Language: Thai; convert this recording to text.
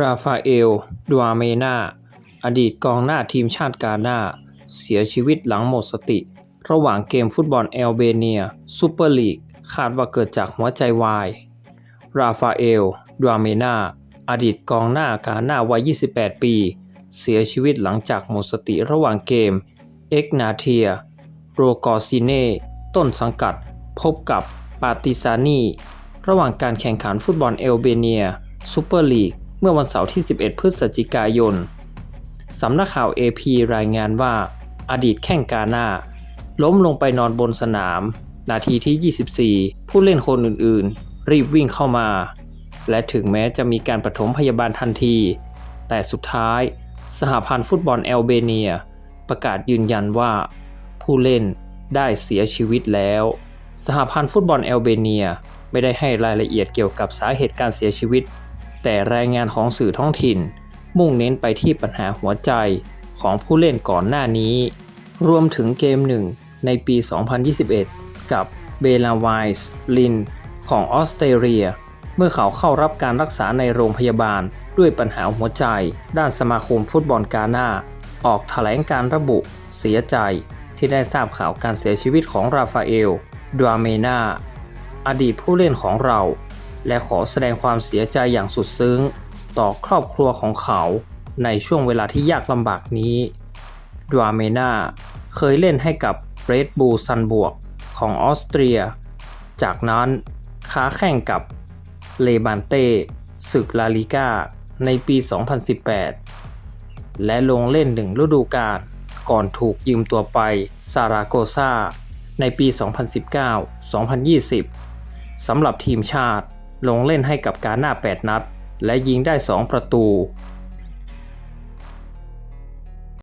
ราฟาเอลดัวเมนา อดีตกองหน้าทีมชาติกาหน้า เสียชีวิตหลังหมดสติ ระหว่างเกมฟุตบอลแอลเบเนียซูเปอร์ลีก คาดว่าเกิดจากหัวใจวาย ราฟาเอลดัวเมนา อดีตกองหน้ากาหน้าวัย 28 ปี เสียชีวิตหลังจากหมดสติระหว่างเกม เอ็กนาเทีย โรกอซิเน่ ต้นสังกัด พบกับปาติซานี ระหว่างการแข่งขันฟุตบอลเอลเบเนียซูเปอร์ลีก มื่อวันเสาร์ที่ 11 พฤศจิกายน สำนักข่าว AP รายงานว่า อดีตแข้งกาหน้า ล้มลงไปนอนบนสนาม นาทีที่ 24 ผู้เล่นคนอื่นๆ รีบวิ่งเข้ามา และถึงแม้จะมีการปฐมพยาบาลทันที แต่สุดท้าย สหพันธ์ฟุตบอลแอลเบเนีย ประกาศยืนยันว่า ผู้เล่นได้เสียชีวิตแล้ว สหพันธ์ฟุตบอลแอลเบเนียไม่ได้ให้รายละเอียดเกี่ยวกับสาเหตุการเสียชีวิต แต่รายงานของสื่อท้องถิ่น มุ่งเน้นไปที่ปัญหาหัวใจของผู้เล่นก่อนหน้านี้ รวมถึงเกมหนึ่งในปี 2021 กับเบลาไวส์ลิน ของออสเตรเลีย เมื่อเขาเข้ารับการรักษาในโรงพยาบาลด้วยปัญหาหัวใจ ด้านสมาคมฟุตบอลกาหน้า ออกแถลงการระบุเสียใจที่ได้ทราบข่าวการเสียชีวิตของราฟาเอลดัวเมนาอดีตผู้เล่นของเรา และขอแสดงความเสียใจอย่างสุดซึ้ง ต่อครอบครัวของเขาในช่วงเวลาที่ยากลำบากนี้ดัวเมนาเคยเล่นให้กับเรดบูลซันบวกของออสเตรีย จากนั้นค้าแข่งกับเลบานเต้ศึกลาลิก้าในปี 2018 และลงเล่นหนึ่งฤดูกาลก่อนถูกยืมตัวไปซาราโกซาในปี 2019-2020 สำหรับทีมชาติ ลงเล่นให้กับกาหน้า 8 นัด และยิงได้ 2 ประตู